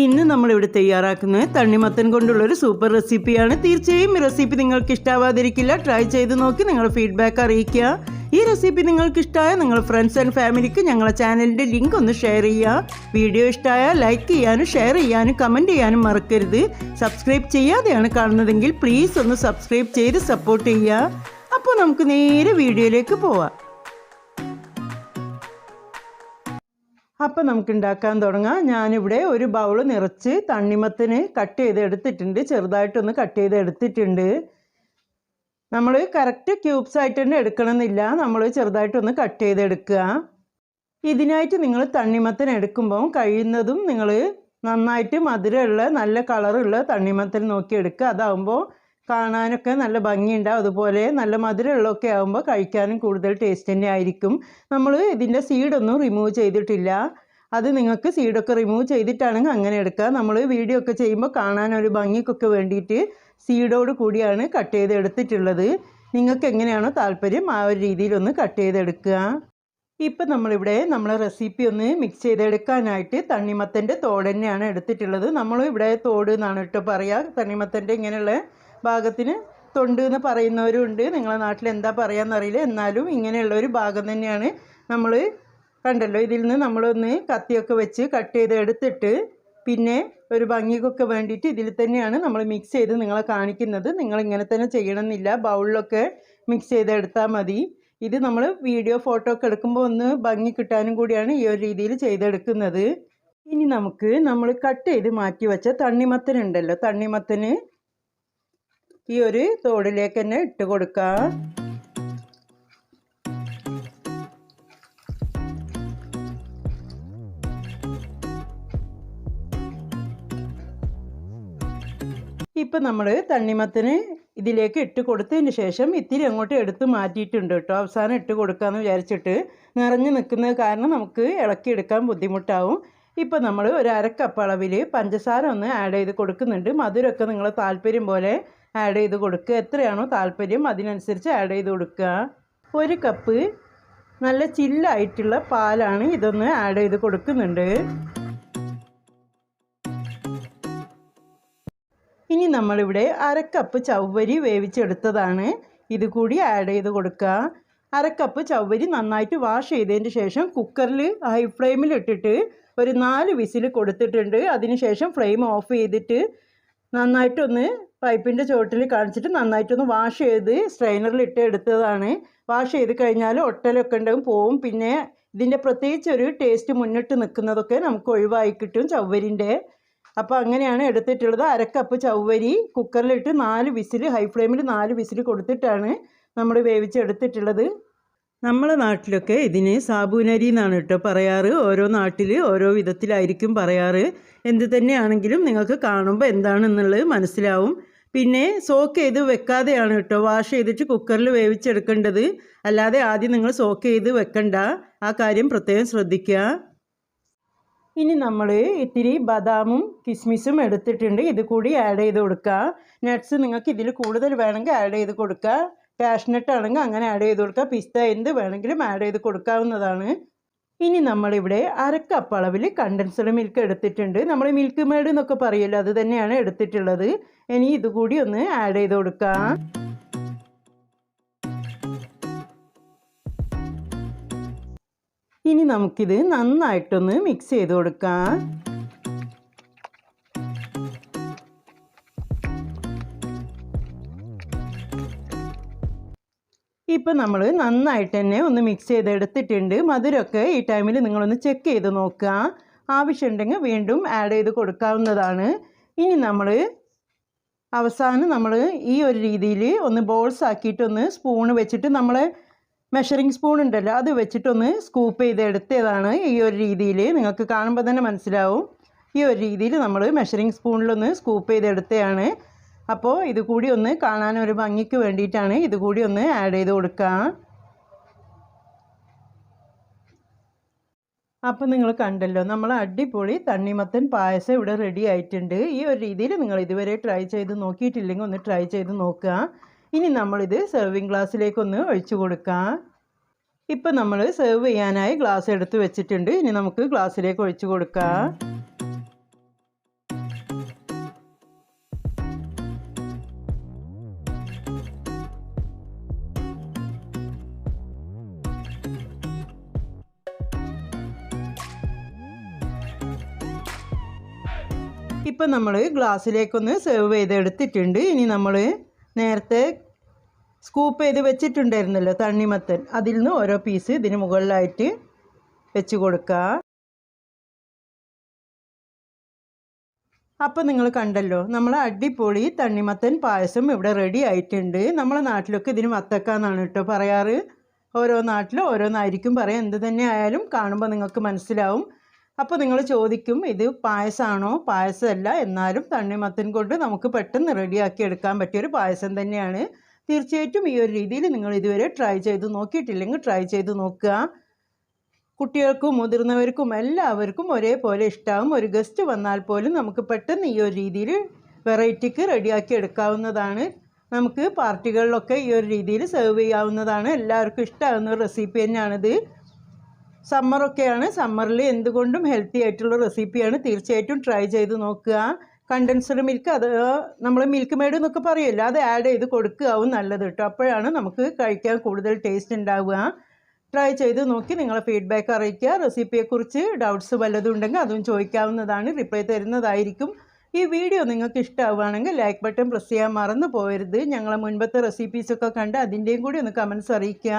ഇന്ന് നമ്മളിവിടെ തയ്യാറാക്കുന്നത് തണ്ണിമത്തൻ കൊണ്ടുള്ള ഒരു സൂപ്പർ റെസിപ്പിയാണ്. തീർച്ചയായും ഈ റെസിപ്പി നിങ്ങൾക്ക് ഇഷ്ടാവാതിരിക്കില്ല ട്രൈ ചെയ്ത് നോക്കി നിങ്ങളുടെ ഫീഡ്ബാക്ക് അറിയിക്കുക. ഈ റെസിപ്പി നിങ്ങൾക്ക് ഇഷ്ടമായ നിങ്ങളുടെ ഫ്രണ്ട്സ് ആൻഡ് ഫാമിലിക്ക് ഞങ്ങളെ ചാനലിന്റെ ലിങ്ക് ഒന്ന് ഷെയർ ചെയ്യുക. വീഡിയോ ഇഷ്ടമായാൽ ലൈക്ക് ചെയ്യാനും ഷെയർ ചെയ്യാനും കമന്റ് ചെയ്യാനും മറക്കരുത്. സബ്സ്ക്രൈബ് ചെയ്യാതെയാണ് കാണുന്നതെങ്കിൽ പ്ലീസ് ഒന്ന് സബ്സ്ക്രൈബ് ചെയ്ത് സപ്പോർട്ട് ചെയ്യുക. അപ്പോൾ നമുക്ക് നേരെ വീഡിയോയിലേക്ക് പോവാം. അപ്പം നമുക്ക് ഉണ്ടാക്കാൻ തുടങ്ങാം. ഞാനിവിടെ ഒരു ബൗൾ നിറച്ച് തണ്ണിമത്തിന് കട്ട് ചെയ്ത് എടുത്തിട്ടുണ്ട് ചെറുതായിട്ടൊന്ന് കട്ട് ചെയ്ത് എടുത്തിട്ടുണ്ട് നമ്മൾ കറക്റ്റ് ക്യൂബ്സ് ആയിട്ട് തന്നെ എടുക്കണമെന്നില്ല. നമ്മൾ ചെറുതായിട്ടൊന്ന് കട്ട് ചെയ്ത് എടുക്കുക ഇതിനായിട്ട് നിങ്ങൾ തണ്ണിമത്തൻ എടുക്കുമ്പോൾ കഴിയുന്നതും നിങ്ങൾ നന്നായിട്ട് മധുരമുള്ള നല്ല കളറുള്ള തണ്ണിമത്തൻ നോക്കി എടുക്കുക അതാവുമ്പോൾ കാണാനൊക്കെ നല്ല ഭംഗിയുണ്ടാവും. അതുപോലെ നല്ല മധുരമുള്ളതൊക്കെ ആകുമ്പോൾ കഴിക്കാനും കൂടുതൽ ടേസ്റ്റ് തന്നെ ആയിരിക്കും. നമ്മൾ ഇതിന്റെ സീഡൊന്നും റിമൂവ് ചെയ്തിട്ടില്ല. അത് നിങ്ങൾക്ക് സീഡൊക്കെ റിമൂവ് ചെയ്തിട്ടാണെങ്കിൽ അങ്ങനെ എടുക്കുക നമ്മൾ വീഡിയോ ഒക്കെ ചെയ്യുമ്പോൾ കാണാൻ ഒരു ഭംഗിക്കൊക്കെ വേണ്ടിയിട്ട് സീഡോട് കൂടിയാണ് കട്ട് ചെയ്ത് എടുത്തിട്ടുള്ളത്. നിങ്ങൾക്ക് എങ്ങനെയാണോ താല്പര്യം ആ ഒരു രീതിയിലൊന്ന് കട്ട് ചെയ്തെടുക്കുക ഇപ്പം നമ്മളിവിടെ നമ്മളെ റെസിപ്പി ഒന്ന് മിക്സ് ചെയ്തെടുക്കാനായിട്ട് തണ്ണിമത്തന്റെ തോട് തന്നെയാണ് എടുത്തിട്ടുള്ളത്. നമ്മളിവിടെ തോട് എന്നാണ് കേട്ടോ പറയുക തണ്ണിമത്തന്റെ ഇങ്ങനെയുള്ള ഭാഗത്തിന് തൊണ്ട് എന്ന് പറയുന്നവരും ഉണ്ട് നിങ്ങളെ നാട്ടിൽ എന്താ പറയാന്നറിയില്ല എന്നാലും ഇങ്ങനെയുള്ള ഒരു ഭാഗം തന്നെയാണ് നമ്മൾ കണ്ടല്ലോ. ഇതിൽ നിന്ന് നമ്മളൊന്ന് കത്തിയൊക്കെ വെച്ച് കട്ട് ചെയ്ത് എടുത്തിട്ട് പിന്നെ ഒരു ഭംഗിക്കൊക്കെ വേണ്ടിയിട്ട് ഇതിൽ തന്നെയാണ് നമ്മൾ മിക്സ് ചെയ്ത് നിങ്ങളെ കാണിക്കുന്നത്. നിങ്ങൾ ഇങ്ങനെ തന്നെ ചെയ്യണമെന്നില്ല. ബൗളിലൊക്കെ മിക്സ് ചെയ്ത് എടുത്താൽ മതി. ഇത് നമ്മൾ വീഡിയോ ഫോട്ടോ ഒക്കെ എടുക്കുമ്പോൾ ഒന്ന് ഭംഗി കിട്ടാനും കൂടിയാണ് ഈ ഒരു രീതിയിൽ ചെയ്തെടുക്കുന്നത്. ഇനി നമുക്ക് നമ്മൾ കട്ട് ചെയ്ത് മാറ്റി വെച്ച തണ്ണിമത്തൻ ഉണ്ടല്ലോ. തണ്ണിമത്തന് ഈ ഒരു തോടിലേക്ക് തന്നെ ഇട്ട് കൊടുക്കാം. ഇപ്പം നമ്മൾ തണ്ണിമത്തിന് ഇതിലേക്ക് ഇട്ട് കൊടുത്തതിന് ശേഷം ഇത്തിരി അങ്ങോട്ട് എടുത്ത് മാറ്റിയിട്ടുണ്ട് കേട്ടോ. അവസാനം ഇട്ട് കൊടുക്കാമെന്ന് വിചാരിച്ചിട്ട് നിറഞ്ഞു നിൽക്കുന്നത് കാരണം നമുക്ക് ഇളക്കിയെടുക്കാൻ ബുദ്ധിമുട്ടാവും. ഇപ്പം നമ്മൾ ഒരു അരക്കപ്പ് പഞ്ചസാര ഒന്ന് ആഡ് ചെയ്ത് കൊടുക്കുന്നുണ്ട്. മധുരമൊക്കെ നിങ്ങൾ താല്പര്യം പോലെ ആഡ് ചെയ്ത് കൊടുക്കുക. എത്രയാണോ താല്പര്യം അതിനനുസരിച്ച് ആഡ് ചെയ്ത് കൊടുക്കുക. ഒരു കപ്പ് നല്ല ചില്ലായിട്ടുള്ള പാലാണ് ഇതൊന്ന് ആഡ് ചെയ്ത് കൊടുക്കുന്നുണ്ട്. ഇനി നമ്മളിവിടെ അരക്കപ്പ് ചവ്വരി വേവിച്ചെടുത്തതാണ്. ഇത് കൂടി ആഡ് ചെയ്ത് കൊടുക്കുക. അരക്കപ്പ് ചവ്വരി നന്നായിട്ട് വാഷ് ചെയ്തതിന് ശേഷം കുക്കറിൽ ഹൈ ഫ്ലെയിമിൽ ഇട്ടിട്ട് ഒരു നാല് വിസിൽ കൊടുത്തിട്ടുണ്ട്. അതിനുശേഷം ഫ്ലെയിം ഓഫ് ചെയ്തിട്ട് നന്നായിട്ടൊന്ന് പൈപ്പിന്റെ ചുവട്ടിൽ കാണിച്ചിട്ട് നന്നായിട്ടൊന്ന് വാഷ് ചെയ്ത് സ്ട്രെയിനറിൽ ഇട്ട് എടുത്തതാണ്. വാഷ് ചെയ്ത് കഴിഞ്ഞാൽ ഒട്ടലൊക്കെ ഉണ്ടാകും പോവും. പിന്നെ ഇതിന്റെ പ്രത്യേകിച്ച് ഒരു ടേസ്റ്റ് മുന്നിട്ട് നിൽക്കുന്നതൊക്കെ നമുക്ക് ഒഴിവായി കിട്ടും ചവ്വരിന്റെ അപ്പോൾ അങ്ങനെയാണ് എടുത്തിട്ടുള്ളത്. അരക്കപ്പ് ചവ്വരി കുക്കറിലിട്ട് നാല് വിസിൽ ഹൈ ഫ്ലെയിമിൽ നാല് വിസിൽ കൊടുത്തിട്ടാണ് നമ്മൾ വേവിച്ചെടുത്തിട്ടുള്ളത്. നമ്മളെ നാട്ടിലൊക്കെ ഇതിന് സാബൂനരി എന്നാണ് കേട്ടോ പറയാറ്. ഓരോ നാട്ടിൽ ഓരോ വിധത്തിലായിരിക്കും പറയാറ്. എന്ത് തന്നെയാണെങ്കിലും നിങ്ങൾക്ക് കാണുമ്പോൾ എന്താണെന്നുള്ളത് മനസ്സിലാവും. പിന്നെ സോക്ക് ചെയ്ത് വെക്കാതെയാണ് കേട്ടോ. വാഷ് ചെയ്തിട്ട് കുക്കറിൽ വേവിച്ചെടുക്കേണ്ടത്. അല്ലാതെ ആദ്യം നിങ്ങൾ സോക്ക് ചെയ്ത് വെക്കണ്ട. ആ കാര്യം പ്രത്യേകം ശ്രദ്ധിക്കുക ഇനി നമ്മൾ ഇത്തിരി ബദാമും കിസ്മിസും എടുത്തിട്ടുണ്ട്. ഇത് കൂടി ആഡ് ചെയ്ത് കൊടുക്കുക നട്ട്സ് നിങ്ങൾക്ക് ഇതിൽ കൂടുതൽ വേണമെങ്കിൽ ആഡ് ചെയ്ത് കൊടുക്കുക കാഷ്നട്ട് ആണെങ്കിൽ അങ്ങനെ ആഡ് ചെയ്ത് കൊടുക്കുക പിസ്ത എന്ത് വേണമെങ്കിലും ആഡ് ചെയ്ത് കൊടുക്കാവുന്നതാണ്. ഇനി നമ്മളിവിടെ അരക്കപ്പ് അളവിൽ കണ്ടൻസ്ഡ് മിൽക്ക് എടുത്തിട്ടുണ്ട്. നമ്മൾ മിൽക്ക് മേഡ് എന്നൊക്കെ പറയുമല്ലോ അത് തന്നെയാണ് എടുത്തിട്ടുള്ളത്. ഇനി ഇതുകൂടി ഒന്ന് ആഡ് ചെയ്ത് കൊടുക്കാം. ഇനി നമുക്കിത് നന്നായിട്ടൊന്ന് മിക്സ് ചെയ്ത് കൊടുക്കാം. ഇപ്പം നമ്മൾ നന്നായിട്ട് തന്നെ ഒന്ന് മിക്സ് ചെയ്തെടുത്തിട്ടുണ്ട്. മധുരമൊക്കെ ഈ ടൈമിൽ നിങ്ങളൊന്ന് ചെക്ക് ചെയ്ത് നോക്കുക. ആവശ്യമുണ്ടെങ്കിൽ വീണ്ടും ആഡ് ചെയ്ത് കൊടുക്കാവുന്നതാണ്. ഇനി നമ്മൾ അവസാനം നമ്മൾ ഈ ഒരു രീതിയിൽ ഒന്ന് ബോൾസ് ആക്കിയിട്ടൊന്ന് സ്പൂണ് വെച്ചിട്ട് നമ്മൾ മെഷറിങ് സ്പൂൺ ഉണ്ടല്ലോ അത് വെച്ചിട്ടൊന്ന് സ്കൂപ്പ് ചെയ്ത് എടുത്തതാണ് ഈ ഒരു രീതിയിൽ നിങ്ങൾക്ക് കാണുമ്പോൾ തന്നെ മനസ്സിലാവും. ഈ ഒരു രീതിയിൽ നമ്മൾ മെഷറിങ് സ്പൂണിലൊന്ന് സ്കൂപ്പ് ചെയ്ത് എടുത്തതാണ് അപ്പോൾ ഇത് കൂടി ഒന്ന് കാണാൻ ഒരു ഭംഗിക്ക് വേണ്ടിയിട്ടാണ് ഇത് കൂടി ഒന്ന് ആഡ് ചെയ്ത് കൊടുക്കുക അപ്പോൾ നിങ്ങൾ കണ്ടല്ലോ നമ്മൾ അടിപൊളി തണ്ണിമത്തൻ പായസം ഇവിടെ റെഡി ആയിട്ടുണ്ട്. ഈ ഒരു രീതിയിൽ നിങ്ങൾ ഇതുവരെ ട്രൈ ചെയ്ത് നോക്കിയിട്ടില്ലെങ്കിൽ ഒന്ന് ട്രൈ ചെയ്ത് നോക്കുക. ഇനി നമ്മളിത് സെർവിങ് ഗ്ലാസ്സിലേക്കൊന്ന് ഒഴിച്ചു കൊടുക്കാം. ഇപ്പം നമ്മൾ സെർവ് ചെയ്യാനായി ഗ്ലാസ് എടുത്ത് വെച്ചിട്ടുണ്ട്. ഇനി നമുക്ക് ഗ്ലാസ്സിലേക്ക് ഒഴിച്ചു കൊടുക്കാം. ഇപ്പം നമ്മൾ ഗ്ലാസ്സിലേക്കൊന്ന് സെർവ് ചെയ്തെടുത്തിട്ടുണ്ട്. ഇനി നമ്മൾ നേരത്തെ സ്കൂപ്പ് ചെയ്ത് വെച്ചിട്ടുണ്ടായിരുന്നല്ലോ തണ്ണിമത്തൻ. അതിൽ നിന്ന് ഓരോ പീസ് ഇതിന് മുകളിലായിട്ട് വെച്ച് കൊടുക്കുക. അപ്പം നിങ്ങൾ കണ്ടല്ലോ നമ്മൾ അടിപൊളി തണ്ണിമത്തൻ പായസം ഇവിടെ റെഡി ആയിട്ടുണ്ട്. നമ്മളെ നാട്ടിലൊക്കെ ഇതിന് മത്തക്കാന്നാണ് കേട്ടോ പറയാറ്. ഓരോ നാട്ടിലും ഓരോന്നായിരിക്കും പറയാം. എന്ത് തന്നെ ആയാലും കാണുമ്പോൾ നിങ്ങൾക്ക് മനസ്സിലാവും. അപ്പോൾ നിങ്ങൾ ചോദിക്കും ഇത് പായസമാണോ പായസമല്ല. എന്നാലും തണ്ണിമത്തൻ കൊണ്ട് നമുക്ക് പെട്ടെന്ന് റെഡിയാക്കി എടുക്കാൻ പറ്റിയൊരു പായസം തന്നെയാണ്. തീർച്ചയായിട്ടും ഈ ഒരു രീതിയിൽ നിങ്ങൾ ഇതുവരെ ട്രൈ ചെയ്ത് നോക്കിയിട്ടില്ലെങ്കിൽ ട്രൈ ചെയ്ത് നോക്കുക. കുട്ടികൾക്കും മുതിർന്നവർക്കും എല്ലാവർക്കും ഒരേപോലെ ഇഷ്ടമാവും ഒരു ഗസ്റ്റ് വന്നാൽ പോലും നമുക്ക് പെട്ടെന്ന് ഈ ഒരു രീതിയിൽ വെറൈറ്റിക്ക് റെഡിയാക്കി എടുക്കാവുന്നതാണ്. നമുക്ക് പാർട്ടികളിലൊക്കെ ഈ ഒരു രീതിയിൽ സെർവ് ചെയ്യാവുന്നതാണ്. എല്ലാവർക്കും ഇഷ്ടമാകുന്ന റെസിപ്പി തന്നെയാണിത്. സമ്മറൊക്കെയാണ്. സമ്മറിൽ എന്തുകൊണ്ടും ഹെൽത്തി ആയിട്ടുള്ള റെസിപ്പിയാണ് തീർച്ചയായിട്ടും ട്രൈ ചെയ്ത് നോക്കുക. കണ്ടൻസ്ഡ് മിൽക്ക് അത് നമ്മൾ മിൽക്ക് മേഡ് എന്നൊക്കെ പറയുമല്ലോ അത് ആഡ് ചെയ്ത് കൊടുക്കുകയാവും നല്ലത് കേട്ടോ അപ്പോഴാണ് നമുക്ക് കഴിക്കാൻ കൂടുതൽ ടേസ്റ്റ് ഉണ്ടാവുക. ട്രൈ ചെയ്ത് നോക്കി നിങ്ങളെ ഫീഡ്ബാക്ക് അറിയിക്കുക. റെസിപ്പിയെക്കുറിച്ച് ഡൗട്ട്സ് വല്ലതും ഉണ്ടെങ്കിൽ അതും ചോദിക്കാവുന്നതാണ്. റിപ്ലൈ തരുന്നതായിരിക്കും. ഈ വീഡിയോ നിങ്ങൾക്ക് ഇഷ്ടമാവുകയാണെങ്കിൽ ലൈക്ക് ബട്ടൺ പ്രസ് ചെയ്യാൻ മറന്നു പോകരുത് ഞങ്ങളെ മുൻപത്തെ റെസിപ്പീസൊക്കെ കണ്ട് അതിന്റെയും കൂടി ഒന്ന് കമൻസ് അറിയിക്കുക.